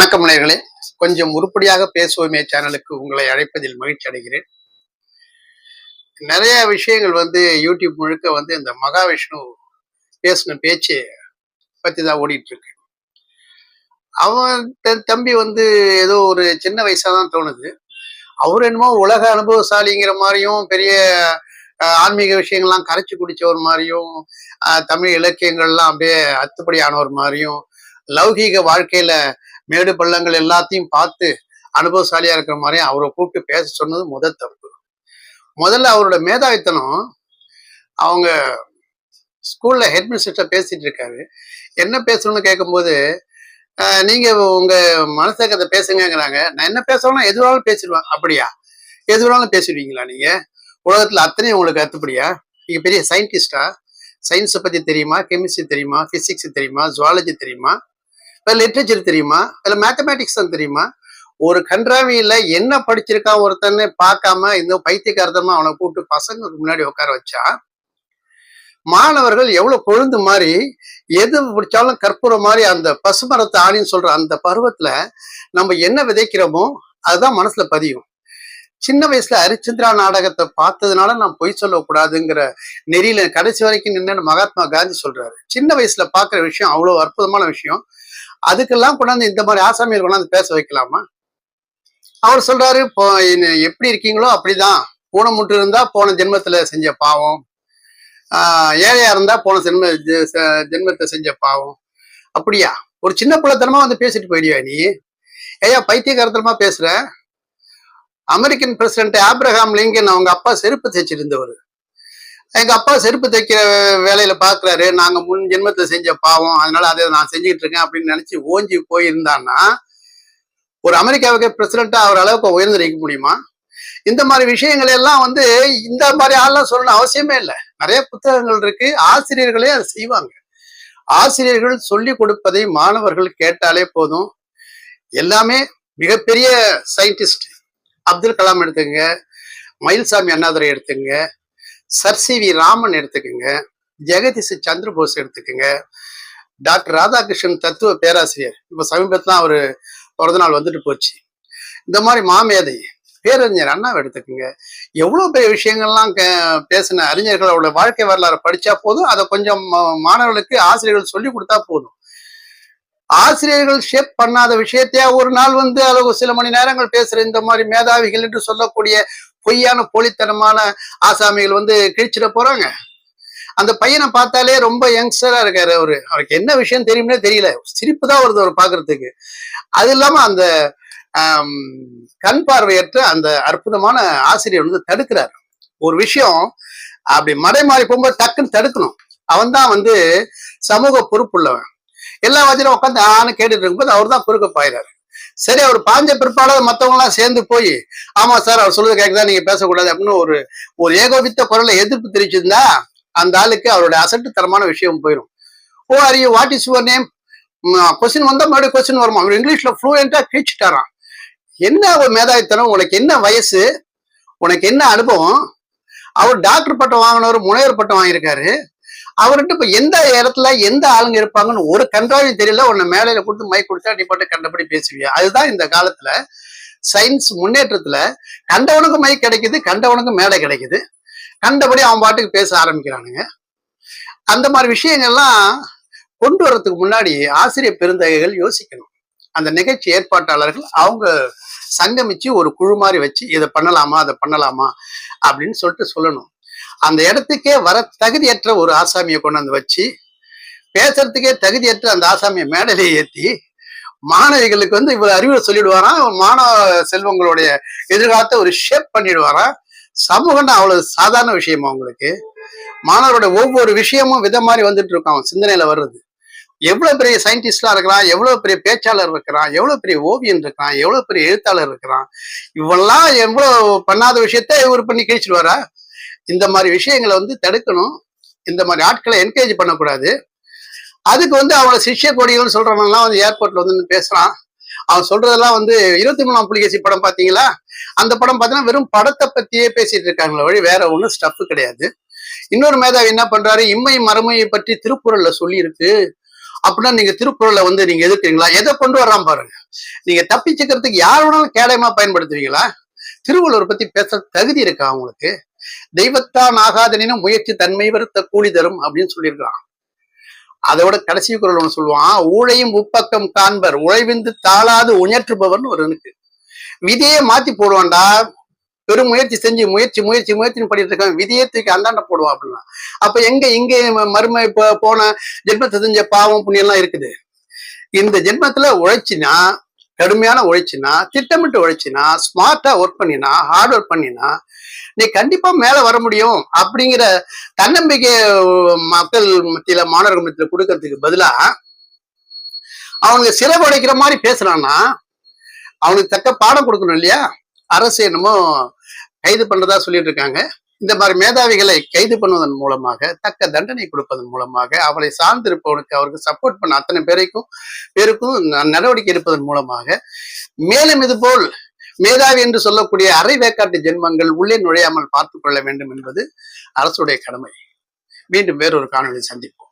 வணக்கம் நேர்களே. கொஞ்சம் உருப்படியாக பேசுவோமே சேனலுக்கு. உங்களை அழைப்பதில் மகிழ்ச்சி அடைகிறேன். நிறைய விஷயங்கள் வந்து யூடியூப் முழுக்க வந்து இந்த மகாவிஷ்ணு பேசின பேச்சு பத்தி தான் ஓடிட்டு இருக்கு அவன் தன் தம்பி வந்து ஏதோ ஒரு சின்ன வயசா தான் தோணுது. அவர் என்னமோ உலக அனுபவசாலிங்கிற மாதிரியும் பெரிய ஆன்மீக விஷயங்கள்லாம் கரைச்சி குடிச்சவர் மாதிரியும் தமிழ் இலக்கியங்கள்லாம் அப்படியே அத்துப்படியானவர் மாதிரியும் லௌகீக வாழ்க்கையில மேடு பள்ளங்கள் எல்லாத்தையும் பார்த்து அனுபவசாலியா இருக்கிற மாதிரி அவரை கூப்பிட்டு பேச சொன்னது முதல் தப்பு. முதல்ல அவரோட மேதாவித்தனம் அவங்க ஸ்கூல்ல ஹெட் மினிஸ்டர் பேசிட்டு இருக்காரு. என்ன பேசணும்னு கேட்கும்போது நீங்க உங்க மனசுக்கு பேசுங்கிறாங்க நான் என்ன பேசணும் எது வேணாலும் பேசிடுவேன். அப்படியா? எது வேணாலும் பேசிடுவீங்களா நீங்க? உலகத்துல அத்தனையும் உங்களுக்கு அத்துப்படியா நீங்க பெரிய சயின்டிஸ்டா சயின்ஸை பத்தி தெரியுமா? கெமிஸ்ட்ரி தெரியுமா? பிசிக்ஸ் தெரியுமா? ஜுவாலஜி தெரியுமா? இல்லை லிட்ரேச்சர் தெரியுமா? இல்லை மேத்தமேட்டிக்ஸ் தான் தெரியுமா? ஒரு கன்றாவியில என்ன படிச்சிருக்கான் ஒருத்தன்னு பார்க்காம இந்த பைத்தியக்காரத்தமா அவனை கூப்பிட்டு பசங்களுக்கு முன்னாடி உட்கார வச்சா மாணவர்கள் எவ்வளவு கொழுந்து மாதிரி எது பிடிச்சாலும் கற்பூரம் மாதிரி அந்த பசுமரத்து ஆணின்னு சொல்ற அந்த பருவத்துல நம்ம என்ன விதைக்கிறோமோ அதுதான் மனசுல பதியும். சின்ன வயசுல ஹரிச்சந்திரா நாடகத்தை பார்த்ததுனால நான் பொய் சொல்லக்கூடாதுங்கிற நெறியில கடைசி வரைக்கும் நின்று மகாத்மா காந்தி சொல்றாரு. சின்ன வயசுல பாக்குற விஷயம் அவ்வளவு அற்புதமான விஷயம். அதுக்கெல்லாம் கொண்டாந்து இந்த மாதிரி ஆசாமியர் கொண்டாந்து பேச வைக்கலாமா? அவர் சொல்றாரு இப்போ என்ன- எப்படி இருக்கீங்களோ அப்படிதான். பூனை முட்டு இருந்தா போன ஜென்மத்துல செஞ்ச பாவம். ஆஹ் ஏழையா இருந்தா போன ஜென்ம ஜெ- ஜென்மத்தை செஞ்ச பாவம். அப்படியா? ஒரு சின்ன பிள்ளைத்தனமா வந்து பேசிட்டு போயிடுவா நீ? ஏயா பைத்தியகாரத்தனமா பேசுற. அமெரிக்கன் பிரசிடென்ட் ஆப்ரஹாம் லிங்கன் அவங்க அப்பா செருப்பு தைச்சிட்டு எங்க அப்பா செருப்பு தைக்கிற வேலையில பாக்குறாரு. நாங்க முன் ஜென்மத்துல செஞ்ச பாவம். அதனால அதை நான் செஞ்சுட்டு இருக்கேன் அப்படின்னு நினைச்சு ஓஞ்சி போயிருந்தான்னா ஒரு அமெரிக்காவுக்கு பிரசிடண்டா அவர் அளவுக்கு உயர்ந்து நிற்க முடியுமா? இந்த மாதிரி விஷயங்கள் எல்லாம் வந்து இந்த மாதிரி ஆள்லாம் சொல்லணும் அவசியமே இல்லை. நிறைய புத்தகங்கள் இருக்கு. ஆசிரியர்களே அதை செய்வாங்க. ஆசிரியர்கள் சொல்லி கொடுப்பதை மாணவர்கள் கேட்டாலே போதும். எல்லாமே மிகப்பெரிய சயின்டிஸ்ட் அப்துல் கலாம் எடுத்துங்க மயில்சாமி அண்ணாதுரை எடுத்துங்க சர் சி வி ராமன் எடுத்துக்கோங்க ஜெகதீஷ் சந்திரபோஸ் எடுத்துக்கோங்க டாக்டர் ராதாகிருஷ்ணன் தத்துவ பேராசிரியர். இப்போ சமீபத்துல அவர் பிறந்த நாள் வந்துட்டு போச்சு. இந்த மாதிரி மாமேதை பேரறிஞர் அண்ணாவை எடுத்துக்கோங்க. எவ்வளோ பெரிய விஷயங்கள்லாம் பேசின அறிஞர்கள் அறிஞர்களோட வாழ்க்கை வரலாறு படிச்சா போதும் அதை கொஞ்சம் மாணவர்களுக்கு ஆசிரியர்கள் சொல்லி கொடுத்தா போதும். ஆசிரியர்கள் ஷேப் பண்ணாத விஷயத்தையா ஒரு நாள் வந்து அளவு சில மணி நேரங்கள் பேசுற இந்த மாதிரி மேதாவிகள் என்று சொல்லக்கூடிய பொய்யான போலித்தனமான ஆசாமிகள் வந்து கிழிச்சிட போறாங்க. அந்த பையனை பார்த்தாலே ரொம்ப யங்ஸ்டரா இருக்காரு அவரு. அவருக்கு என்ன விஷயம் தெரியும்னே தெரியல. சிரிப்பு தான் வருது அவர் பாக்குறதுக்கு அது இல்லாம அந்த கண் பார்வையற்ற அந்த அற்புதமான ஆசிரியர் வந்து தடுக்கிறார். ஒரு விஷயம் அப்படி மடை மாறி போகும்போது டக்குன்னு தடுக்கணும். அவன் தான் வந்து சமூக பொறுப்புள்ளவன். எல்லா வச்சிலும் உட்காந்து ஆன்னு கேட்டுட்டு இருக்கும்போது அவர் தான் குறுக்க பாயிறாரு. சரி அவர் பாஞ்ச பிற்பாடு மத்தவங்க எல்லாம் சேர்ந்து போய் ஆமா சார் அவர் சொல்றது கேட்குதா நீங்க பேசக்கூடாது அப்படின்னு ஒரு ஒரு ஏகோபித்த குரல்ல எதிர்ப்பு தெரிவிச்சிருந்தா அந்த ஆளுக்கு அவருடைய அசட்டு தரமான விஷயம் போயிடும் ஓ are you what is your name question வந்தா மறுபடியும் கொஸ்டின் வருமா? அவர் இங்கிலீஷ்ல ஃப்ளூயண்டா கிழிச்சிட்டாராம் என்ன ஒரு மேதாவித்தனம்? உனக்கு என்ன வயசு? உனக்கு என்ன அனுபவம்? அவர் டாக்டர் பட்டம் வாங்கினவர் முனைவர் பட்டம் வாங்கியிருக்காரு. அவர்கிட்ட இப்ப எந்த இடத்துல எந்த ஆளுங்க இருப்பாங்கன்னு ஒரு கன்றாவையும் தெரியல. உன்னை மேலையில கொடுத்து மை கொடுத்தா நீ பாட்டு கண்டபடி பேசுவியா? அதுதான் இந்த காலத்துல சயின்ஸ் முன்னேற்றத்துல கண்டவனுக்கு மை கிடைக்குது கண்டவனுக்கு மேடை கிடைக்குது. கண்டபடி அவன் பாட்டுக்கு பேச ஆரம்பிக்கிறானுங்க. அந்த மாதிரி விஷயங்கள்லாம் கொண்டு வர்றதுக்கு முன்னாடி ஆசிரியர் பெருந்தகைகள் யோசிக்கணும். அந்த நிகழ்ச்சி ஏற்பாட்டாளர்கள் அவங்க சங்கமிச்சு ஒரு குழு மாதிரி வச்சு இதை பண்ணலாமா அதை பண்ணலாமா அப்படின்னு சொல்லிட்டு சொல்லணும். அந்த இடத்துக்கே வர தகுதியற்ற ஒரு ஆசாமியை கொண்டு வந்து வச்சு பேசுறதுக்கே தகுதியற்ற அந்த ஆசாமியை மேடையில ஏற்றி மாணவிகளுக்கு வந்து இவ்வளவு அறிவுரை சொல்லிடுவாராம் மாணவ செல்வங்களுடைய எதிர்காலத்தை ஒரு ஷேப் பண்ணிடுவாராம். சமூகம்னா அவ்வளவு சாதாரண விஷயமா அவங்களுக்கு மாணவரோட ஒவ்வொரு விஷயமும் வித மாதிரி வந்துட்டு இருக்கும் அவன் சிந்தனையில வர்றது. எவ்வளவு பெரிய சயின்டிஸ்டா இருக்கிறான் எவ்வளவு பெரிய பேச்சாளர் இருக்கிறான் எவ்வளவு பெரிய ஓவியன் இருக்கிறான் எவ்வளவு பெரிய எழுத்தாளர் இருக்கிறான் இவெல்லாம் எவ்வளவு பண்ணாத விஷயத்த இவர் பண்ணி கழிச்சிடுவாரா? இந்த மாதிரி விஷயங்களை வந்து தடுக்கணும். இந்த மாதிரி ஆட்களை என்கரேஜ் பண்ணக்கூடாது. அதுக்கு வந்து அவனோட சிஷ்ய கொடிகள்னு சொல்றவன்லாம் வந்து ஏர்போர்ட்ல வந்து பேசுறான். அவன் சொல்றதெல்லாம் வந்து இருபத்தி மூணாம் புலிகேசி படம் பாத்தீங்களா? அந்த படம் பார்த்தீங்கன்னா வெறும் படத்தை பத்தியே பேசிட்டு இருக்காங்களே வழி வேற ஒன்றும் ஸ்டஃப் கிடையாது. இன்னொரு மேதாவி என்ன பண்றாரு? இம்மை மறுமையை பற்றி திருக்குறள்ல சொல்லியிருக்கு. அப்படின்னா நீங்க திருக்குறளை வந்து நீங்க எதிர்க்கிறீங்களா? எதை கொண்டு வர்றான் பாருங்க. நீங்க தப்பிச்சுக்கிறதுக்கு யார் வேணாலும் கேடயமா பயன்படுத்துவீங்களா? திருவள்ளுவர் பத்தி பேச தகுதி இருக்கா அவங்களுக்கு? தெய்வத்தான் ஆகாதனினும் முயற்சி தன்மை வருத்த கூலி தரும் அப்படின்னு சொல்லியிருக்கிறான். அதோட கடைசி குரல் ஒன்று சொல்லுவான் ஊழையும் உப்பக்கம் காண்பர் உழைவிந்து தாளாது உயற்றுபவர்னு ஒரு இருக்கு. விதியே மாத்தி போடுவான்டா. பெரும் முயற்சி செஞ்சு முயற்சி முயற்சி முயற்சின்னு பண்ணிட்டு இருக்கான். விதியே தூக்கி அந்தாண்ட போடுவான் அப்படின்னா. அப்ப எங்க இங்க மருமை போன ஜென்மத்தை செஞ்ச பாவம் புண்ணியம் எல்லாம் இருக்குது. இந்த ஜென்மத்துல உழைச்சினா கடுமையான உழைச்சினா திட்டமிட்டு உழைச்சினா ஸ்மார்ட்டா ஒர்க் பண்ணினா ஹார்ட் ஒர்க் பண்ணினா நீ கண்டிப்பா மேல வர முடியும் அப்படிங்கிற தன்னம்பிக்கை மக்கள் மத்தியில மாணவர்கள் மத்தியில கொடுக்கறதுக்கு பதிலா அவனுக்கு சிறப்பு மாதிரி பேசுறான்னா அவனுக்கு தக்க பாடம் கொடுக்கணும் இல்லையா? அரசு என்னமோ கைது பண்றதா சொல்லிட்டு இருக்காங்க. இந்த மாதிரி மேதாவிகளை கைது பண்ணுவதன் மூலமாக தக்க தண்டனை கொடுப்பதன் மூலமாக அவளை சார்ந்திருப்பவனுக்கு அவருக்கு சப்போர்ட் பண்ண அத்தனை பேருக்கும் பேருக்கும் ந- நடவடிக்கை எடுப்பதன் மூலமாக மேலும் இது போல் மேதாவி என்று சொல்லக்கூடிய அரை வேக்காட்டு ஜென்மங்கள் உள்ளே நுழையாமல் பார்த்துக் கொள்ள வேண்டும் என்பது அரசுடைய கடமை. மீண்டும் வேறொரு காணொலி சந்திப்போம்.